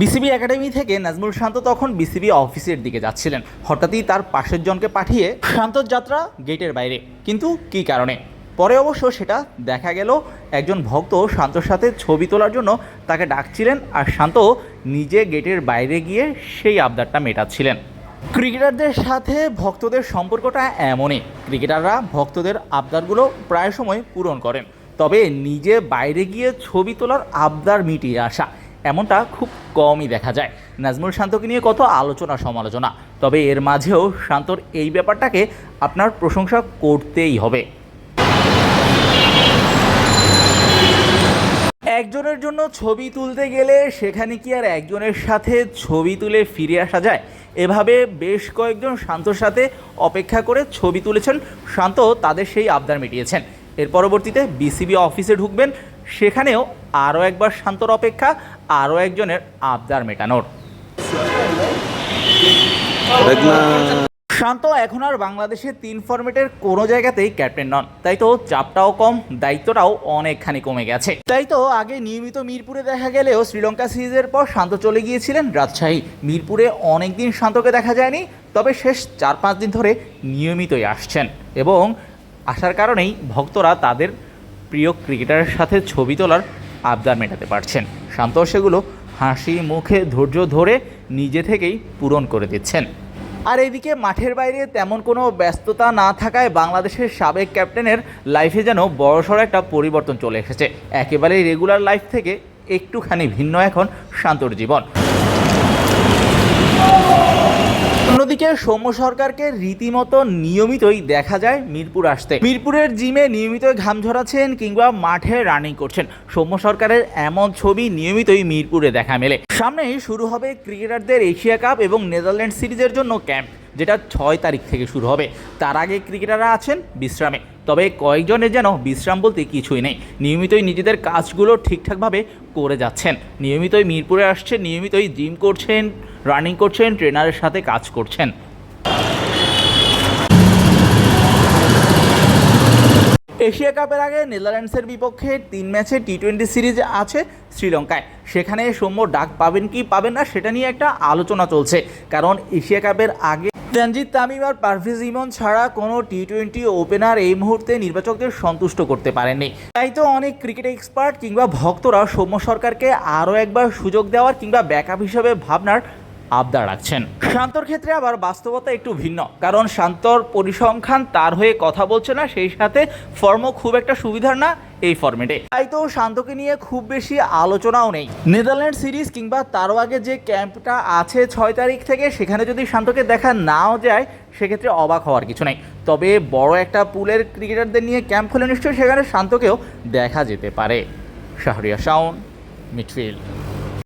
BCB academy থেকে নাজমুল শান্ত তখন BCB অফিসের দিকে যাচ্ছিলেন। হঠাৎই তার পাশের জনকে পাঠিয়ে শান্তর যাত্রা গেটের বাইরে। কিন্তু কী কারণে? পরে অবশ্য সেটা দেখা গেল, একজন ভক্ত শান্তর সাথে ছবি তোলার জন্য তাকে ডাকছিলেন আর শান্ত নিজে গেটের বাইরে গিয়ে সেই আবদারটা মেটাচ্ছিলেন। ক্রিকেটারদের সাথে ভক্তদের সম্পর্কটা এমনই। ক্রিকেটাররা ভক্তদের আবদারগুলো প্রায় সময় পূরণ করেন। তবে নিজে বাইরে গিয়ে ছবি তোলার আবদার মিটিয়ে আসা এমনটা খুব কমই দেখা যায়। নাজমুল শান্তকে নিয়ে কত আলোচনা সমালোচনা। তবে এর মাঝেও শান্তর এই ব্যাপারটাকে আপনার প্রশংসা করতেই হবে। একজনের জন্য ছবি তুলতে গেলে সেখানে কি আর একজনের সাথে ছবি তুলে ফিরে আসা যায়? এভাবে বেশ কয়েকজন শান্তর সাথে অপেক্ষা করে ছবি তুলেছেন। শান্ত তাদের সেই আবদার মিটিয়েছেন। এর পরবর্তীতে বিসিবি অফিসে ঢুকবেন। সেখানেও আরও একবার শান্তর অপেক্ষা আরও একজনের আবদার মেটানোর। শান্ত এখন আর বাংলাদেশের তিন ফরম্যাটের কোনো জায়গাতেই ক্যাপ্টেন নন। তাই তো চাপটাও কম দায়িত্বটাও অনেকখানি কমে গেছে। তাই তো আগে নিয়মিত মিরপুরে দেখা গেলেও শ্রীলঙ্কা সিরিজের পর শান্ত চলে গিয়েছিলেন রাজশাহী। মিরপুরে অনেকদিন শান্তকে দেখা যায়নি তবে শেষ চার পাঁচ দিন ধরে নিয়মিতই আসছেন। এবং আসার কারণেই ভক্তরা তাদের প্রিয় ক্রিকেটারের সাথে ছবি তোলার আবদার মেটাতে পারছেন। শান্ত সেগুলো হাসি মুখে ধৈর্য ধরে নিজে থেকেই পূরণ করে দিচ্ছেন। আর এদিকে মাঠের বাইরে তেমন কোনো ব্যস্ততা না থাকায় বাংলাদেশের সাবেক ক্যাপ্টেনের লাইফে যেন বড়সড় একটা পরিবর্তন চলে এসেছে। একেবারে রেগুলার লাইফ থেকে একটুখানি ভিন্ন এখন শান্তর জীবন। অন্যদিকে সৌম্য সরকারকে রীতিমতো নিয়মিতই দেখা যায় মিরপুর আসতে। মিরপুরের জিমে নিয়মিত ঘাম ঝরাচ্ছেন কিংবা মাঠে রানিং করছেন। সৌম্য সরকারের এমন ছবি নিয়মিতই মিরপুরে দেখা মেলে। সামনেই শুরু হবে ক্রিকেটারদের এশিয়া কাপ এবং নেদারল্যান্ড সিরিজের জন্য ক্যাম্প, যেটা ছয় তারিখ থেকে শুরু হবে। তার আগে ক্রিকেটাররা আছেন বিশ্রামে, তবে কয়েকজনের যেন বিশ্রাম বলতে কিছুই নেই। নিয়মিতই নিজেদের কাজগুলো ঠিকঠাকভাবে করে যাচ্ছেন। নিয়মিতই মিরপুরে আসছেন, নিয়মিতই জিম করছেন রানিং করছেন, ট্রেনারের সাথে কাজ করছেন। এশিয়া কাপের আগে নেদারল্যান্ডসের বিপক্ষে তিন ম্যাচে টি টোয়েন্টি সিরিজ আছে শ্রীলঙ্কায়। সেখানে সৌম্য ডাক পাবেন কি পাবেন না, সেটা নিয়ে একটা আলোচনা চলছে। কারণ এশিয়া কাপের আগে তানজিদ তামিম আর পারভেজ ইমন ছাড়া কোনো টি টোয়েন্টি ওপেনার এই মুহূর্তে নির্বাচকদের সন্তুষ্ট করতে পারেননি। তাই তো অনেক ক্রিকেট এক্সপার্ট কিংবা ভক্তরা সৌম্য সরকারকে আরও একবার সুযোগ দেওয়ার কিংবা ব্যাকআপ হিসেবে ভাবনার আবদার রাখছেন। শান্তর ক্ষেত্রে আবার বাস্তবতা একটু ভিন্ন। কারণ শান্তর পরিসংখ্যান তার হয়ে কথা বলছে না, সেই সাথে ফর্মও খুব একটা সুবিধার না এই ফর্মেটে তাই তো শান্তকে নিয়ে খুব বেশি আলোচনাও নেই। নেদারল্যান্ড সিরিজ কিংবা তারও আগে যে ক্যাম্পটা আছে ছয় তারিখ থেকে, সেখানে যদি শান্তকে দেখা নাও যায়, সেক্ষেত্রে অবাক হওয়ার কিছু নেই। তবে বড় একটা পুলের ক্রিকেটারদের নিয়ে ক্যাম্প হলে নিশ্চয়ই সেখানে শান্তকেও দেখা যেতে পারে। শাহরিয়া শাওন, মিডফিল্ড।